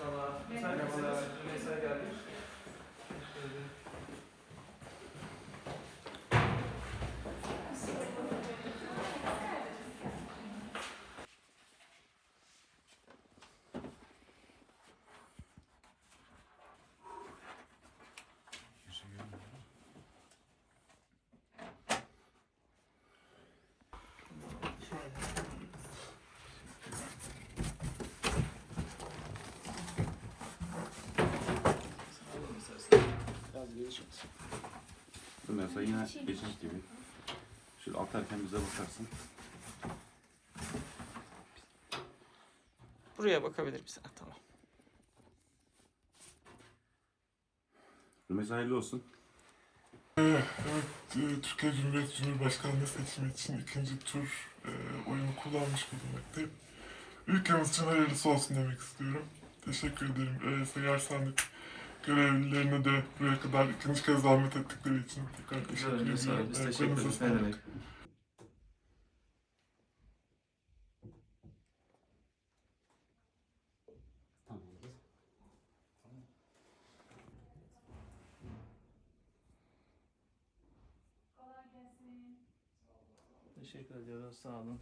merhabalar. Merhabalar. Mesela geldik. Geçeceğiz. Bu mesela yine geçmiş gibi. Şöyle atarken bize bakarsın. Buraya bakabilir misin? Ha, tamam. Rümeysa hayırlı olsun. Evet, e, Türkiye Cumhuriyeti Cumhurbaşkanlığı seçimi için ikinci tur e, oyunu kullanmış bulunmaktayım. Ülkemiz için hayırlısı olsun demek istiyorum. Teşekkür ederim. E, seyyar sandık görevlilerine de buraya kadar ikinci kez zahmet ettikleri için tekrar teşekkür ediyorum. Biz teşekkür ederiz. Ne demek. Teşekkür ediyoruz. Sağ olun.